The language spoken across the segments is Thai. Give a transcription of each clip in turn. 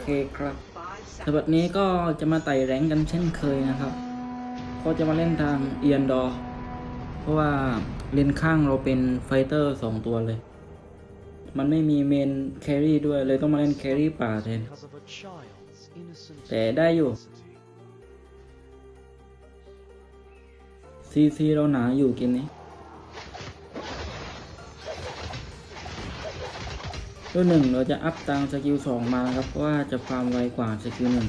เคครับสำหรับนี้ก็จะมาไต่แรงกันเช่นเคยนะครับก็จะมาเล่นทางเอียนดอร์เพราะว่าเลนข้างเราเป็นไฟเตอร์สองตัวเลย มันไม่มีเมนแครี่ด้วยเลยต้องมาเล่นแครี่ป่าแทนแต่ได้อยู่ซีซีเราหนาอยู่เกมนี้ ตัวหนึ่งเราจะอัพตังสกิลสองมาครับเพราะว่าจะความไวกว่าสกิลหนึ่ง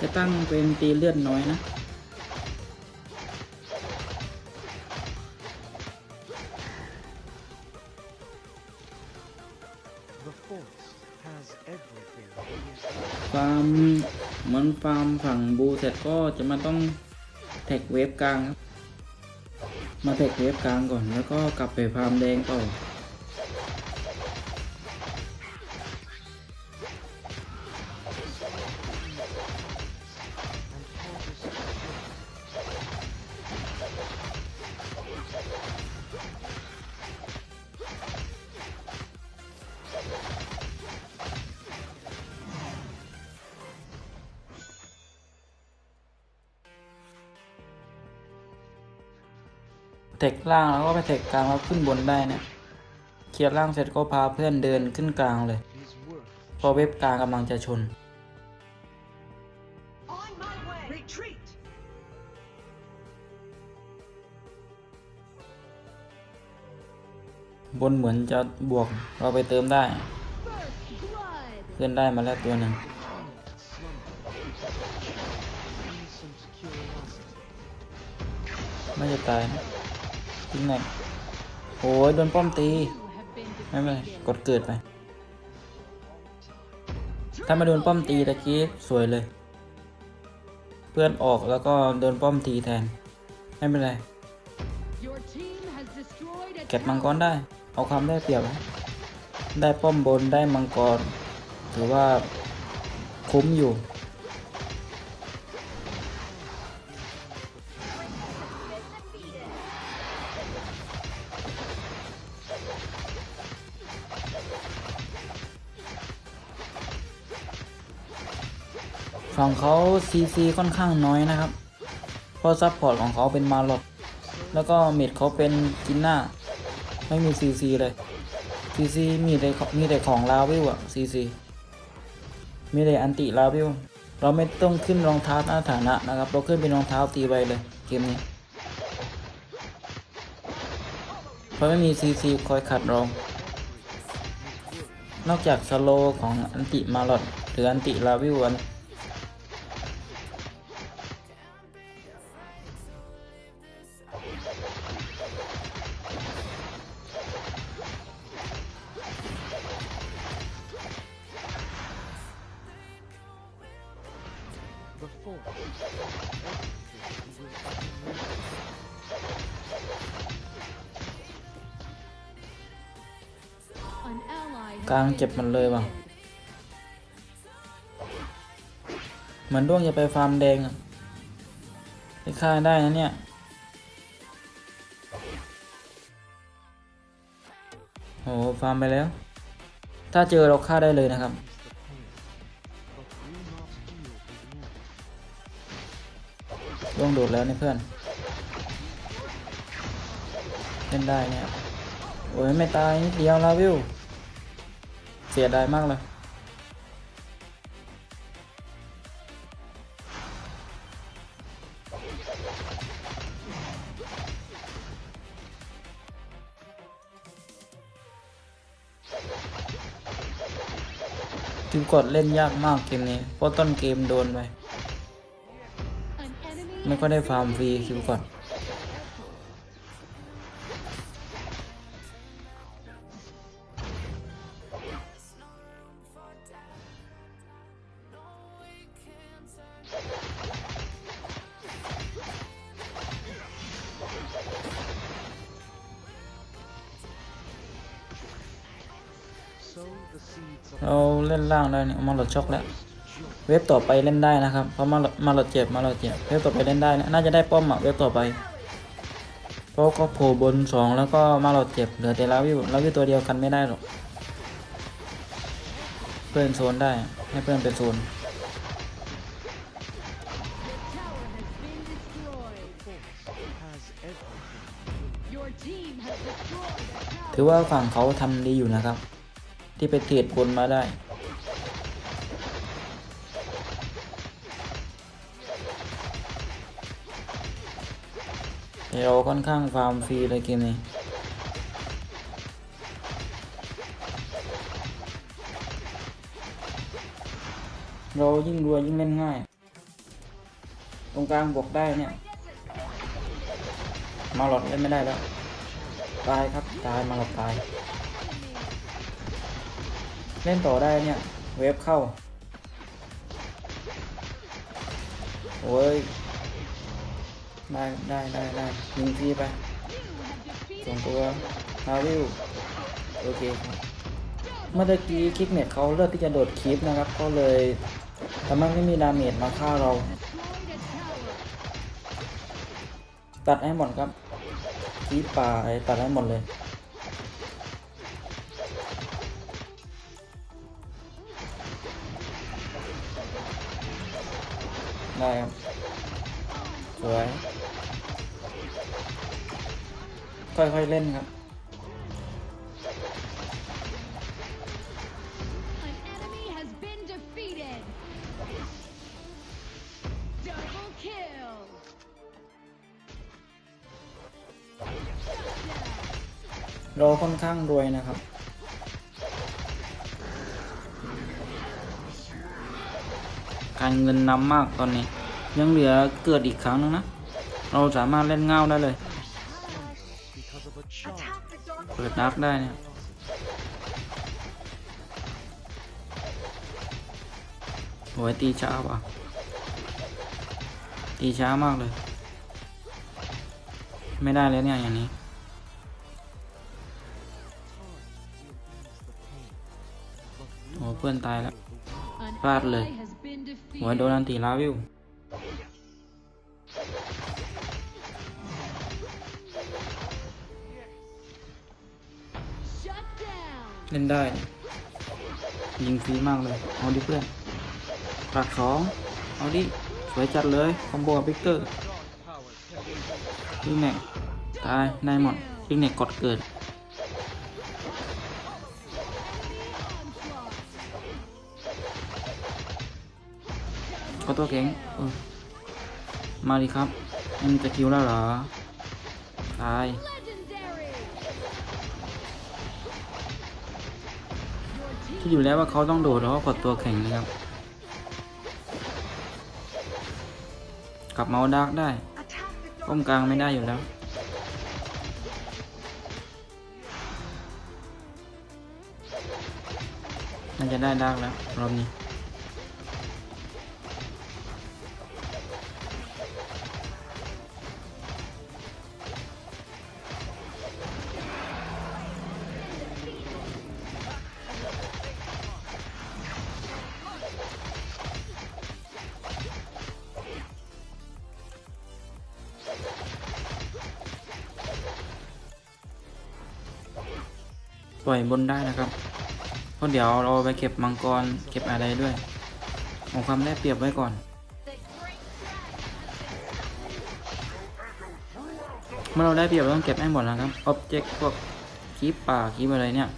จะตั้งเป็นตีเลือดน้อยนะ ฟาร์มฝั่งบูเสร็จก็จะมาต้องแท็กเวฟกลางครับ มาแท็กเวฟกลางก่อนแล้วก็กลับไปฟาร์มแดงต่อ แท็กล่างแล้วก็ไปแท็กลางแล้วขึ้นบนได้เนะเคลียร์ล่างเสร็จก็พาเพื่อนเดินขึ้นกลางเลย พอเว็บกลางกำลังจะชน บนเหมือนจะบวกเราไปเติมได้ เพื่อนได้มาแล้วตัวหนึ่งไม่จะตายนะ ทิ้งไหนโอ้ยโดนป้อมตี ไม่เป็นไรกดเกิดไป ถ้ามาโดนป้อมตีตะกี้สวยเลย เพื่อนออกแล้วก็โดนป้อมตีแทน ไม่เป็นไร เก็บมังกรได้ เอาความได้เปรียบไว้ได้ป้อมบนได้มังกร ถือว่าคุ้มอยู่ ฝั่งเขาซีซีค่อนข้างน้อยนะครับ เพราะซัพพอร์ตของเขาเป็นมาลอดแล้วก็เมดเขาเป็นกินหน้า ไม่มีซีซีเลยซีซีมีแต่มีแต่ของลาวิวอะซีซีมีแต่อันติลาวิวเราไม่ต้องขึ้นรองเท้าหน้าฐานะนะครับ เราขึ้นเป็นรองเท้าตีไวเลยเกมนี้เพราะไม่มีซีซีคอยขัดเรานอกจากสโลของอันติมาลอดหรืออันติลาวิวอัน four. An ally กลางเจ็บมันเลยว่ะ เหมือนด้วงจะไปฟาร์มแดงอะไปฆ่าได้นะเนี่ย โอ้ฟาร์มไปแล้ว ถ้าเจอเราฆ่าได้เลยนะครับ ด้วงโดดแล้วนี่เพื่อนเล่นได้เนี่ยโอ้ยไม่ตายนิดเดียวลาวิวเสียดายมากเลยคิวกดเล่นยากมากเกมนี้เพราะต้นเกมโดนไป nó có ได้ฟาร์มฟรีคิวก่อนเราเล่นล่างได้เนี่ยมันหลดช็อกแล้ว เว็บต่อไปเล่นได้นะครับเพราะมามาหลดเจ็บมาหลดเจ็บเว็บต่อไปเล่นได้นะน่าจะได้ป้อมอะเว็บต่อไปเพราะก็โผล่บนสองแล้วก็มาหลดเจ็บเหลือแต่ลาวิวลาวิวตัวเดียวกันไม่ได้หรอกเพื่อนโซนได้ให้เพื่อนเป็นโซนถือว่าฝั่งเขาทำดีอยู่นะครับ ที่ไปเทรดบนมาได้ เราค่อนข้างฟาร์มฟรีเลยเกมนี้เรายิ่งรวยยิ่งเล่นง่าย ตรงกลางบวกได้เนี่ย มาหลอดเล่นไม่ได้แล้ว ตายครับตายมาหลอดตาย เล่นต่อได้เนี่ย เวฟเข้า โอ้ย ได้ได้ได้ได้ยิงฟรีไปส่งตัวฮาวิลโอเคครับเมื่อกี้คิกเน็ตเขาเลือกที่จะโดดคลิปนะครับ ก็เลยทำให้ไม่มีดาเมจมาฆ่าเรา ตัดให้หมดครับคลิปป่าไอตัดให้หมดเลยได้ครับสวย ค่อยๆเล่นครับ An enemy has been defeated. Double kill. Shut down. เราค่อนข้างรวยนะครับการเงินนำมากตอนนี้ ยังเหลือเกิดอีกครั้งนึงนะ เราสามารถเล่นเง่าได้เลย เปิดนักได้เนี่ยโหยตีช้าว่ะ ตีช้ามากเลย ไม่ได้เลยเนี่ยอย่างนี้ โอ้เพื่อนตายแล้ว An Bad ally lệ. has been โหยโดนอันตีลาวิว เล่นได้ยิงฟรีมากเลย เอาดิเพื่อนปากสองเอาดิ สวยจัดเลย คอมโบกับพิกเตอร์ลิงเน็กตายนายหมดลิงเน็กกดเกิดขอตัวเก่งมาดิครับมันจะคิวแล้วเหรอ ตาย Your ที่ team อยู่แล้วว่าเขาต้องโดดแล้วก็กดตัวแข็งนะครับ กลับเมาส์ดาร์กได้ป้อมกลางไม่ได้อยู่แล้วน่าจะได้ดาร์กแล้วรอบนี้ ปล่อยบนได้นะครับเพราะเดี๋ยวเราไปเก็บมังกรเก็บอะไรด้วยเอาความได้เปรียบไว้ก่อน เมื่อเราได้เปรียบเราต้องเก็บให้หมดนะครับอ็อบเจกต์พวกคีปป่าคีปอะไรเนี่ย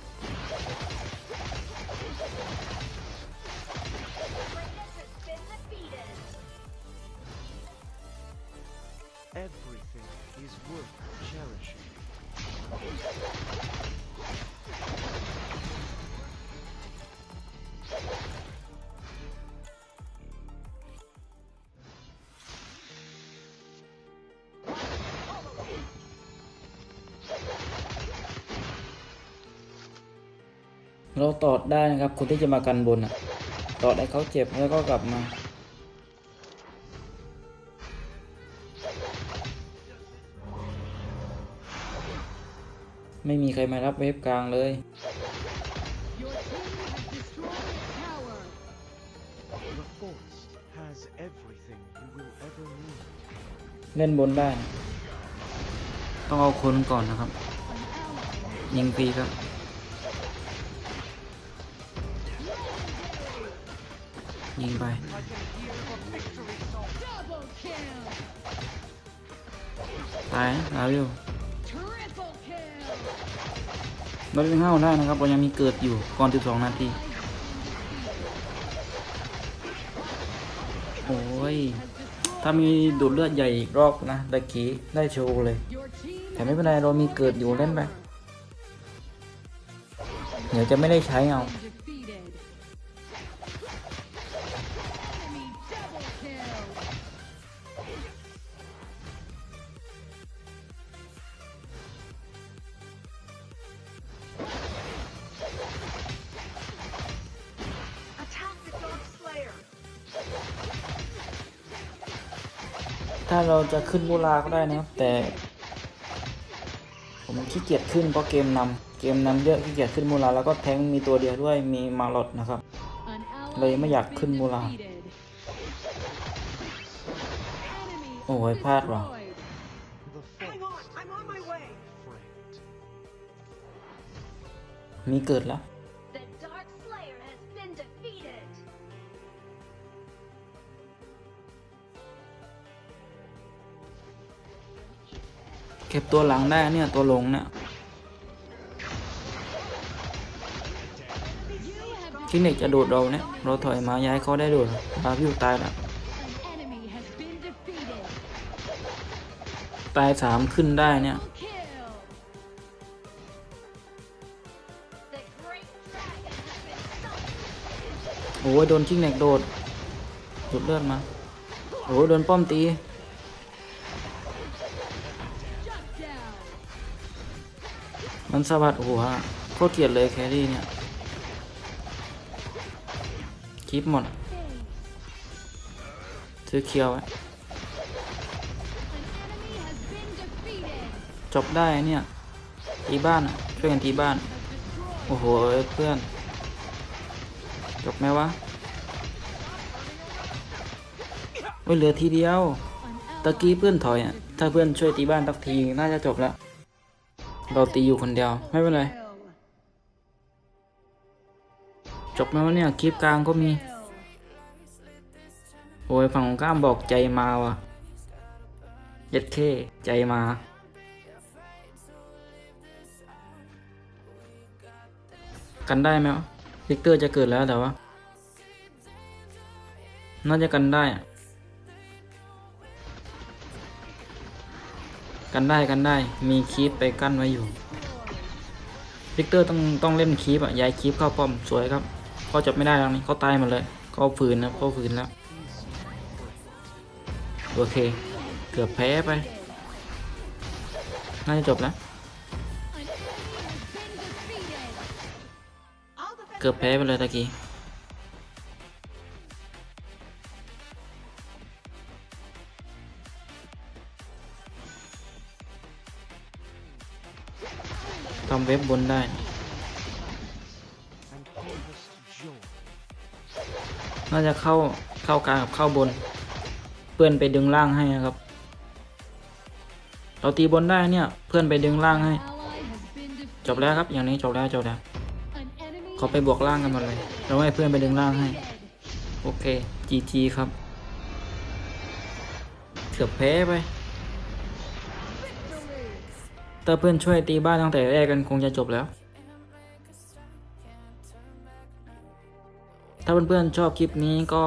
เราตอดได้นะครับ คนที่จะมากันบนอะตอดให้เขาเจ็บแล้วก็กลับมาไม่มีใครมารับเวฟกลางเลย เล่นบนได้ ต้องเอาคนก่อนนะครับ ยิงฟรีครับ ยิงไป ตายนะลาวิว Triple kill. เราเล่นห้าวได้นะครับเรายังมีเกิดอยู่ก่อน 12 นาที โอ้ย ถ้ามีดูดเลือดใหญ่อีกรอบนะตะกี้ได้โชว์เลย แต่ไม่เป็นไร เรามีเกิดอยู่เล่นไป เดี๋ยวจะไม่ได้ใช้เอา จะขึ้นบูราก็ได้นะครับแต่ ผมขี้เกียจขึ้นเพราะเกมนำเกมนำเยอะขี้เกียจขึ้นบูราแล้วก็แทงมีตัวเดียวด้วยมีมาลอดนะครับ เลยไม่อยากขึ้นมูลา โอ้ยพลาดว่ะมีเกิดแล้ว เก็บตัวหลังได้เนี่ยตัวลงเนี่ย You have คิกเน็กจะโดดเราเนี่ย เราถอยมาย้ายเขาได้โดดลาวิวตายแล้วตายสามขึ้นได้เนี่ยโอ้ยโดนคิกเน็กโดดจุดเลือดมาโอ้ยโดนป้อมตี มันสะบัดหัวโคตรเกลียดเลยแครี่เนี่ย คลิปหมด ซื้อเคียวไว้จบได้เนี่ยตีบ้านอะ ช่วยกันตีบ้าน โอ้โหเพื่อน จบไหมวะโอ้ยเหลือทีเดียว ตะกี้เพื่อนถอยอะ ถ้าเพื่อนช่วยตีบ้านตักทีน่าจะจบแล้ว เราตีอยู่คนเดียว ไม่เป็นไร จบไหมวะเนี่ยคลิปกลางก็มี โอ้ยฝั่งของข้ามบอกใจมาว่ะเย็ดเคใจมากันได้ไหมวะวิกเตอร์จะเกิดแล้วแต่ว่า น่าจะกันได้ กันได้กันได้มีคีปไปกั้นไว้อยู่วิกเตอร์ต้องต้องเล่นคีปอะย้ายคีปเข้าป้อมสวยครับเขาจับไม่ได้แล้วนี่เขาตายหมดเลยเขาฝืนนะเขาฝืนแล้วโอเค เกือบแพ้ไปน่าจะจบแล้วเกือบแพ้ไปเลยตะกี้ ทำเว็บบนได้น่าจะเข้าเข้ากลางกับเข้าบน เพื่อนไปดึงล่างให้นะครับ เราตีบนได้เนี่ยเพื่อนไปดึงล่างให้ จบแล้วครับอย่างนี้จบแล้วจบแล้วเขาไปบวกล่างกันหมดเลย เราให้เพื่อนไปดึงล่างให้ โอเค GG ครับ เกือบแพ้ไป ถ้าเพื่อนช่วยตีบ้านตั้งแต่แรกกันคงจะจบแล้ว ถ้าเพื่อนๆชอบคลิปนี้ก็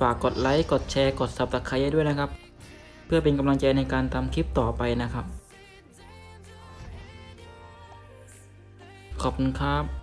ฝากกดไลค์ กดแชร์ กด Subscribe ด้วยนะครับ เพื่อเป็นกำลังใจในการทำคลิปต่อไปนะครับ ขอบคุณครับ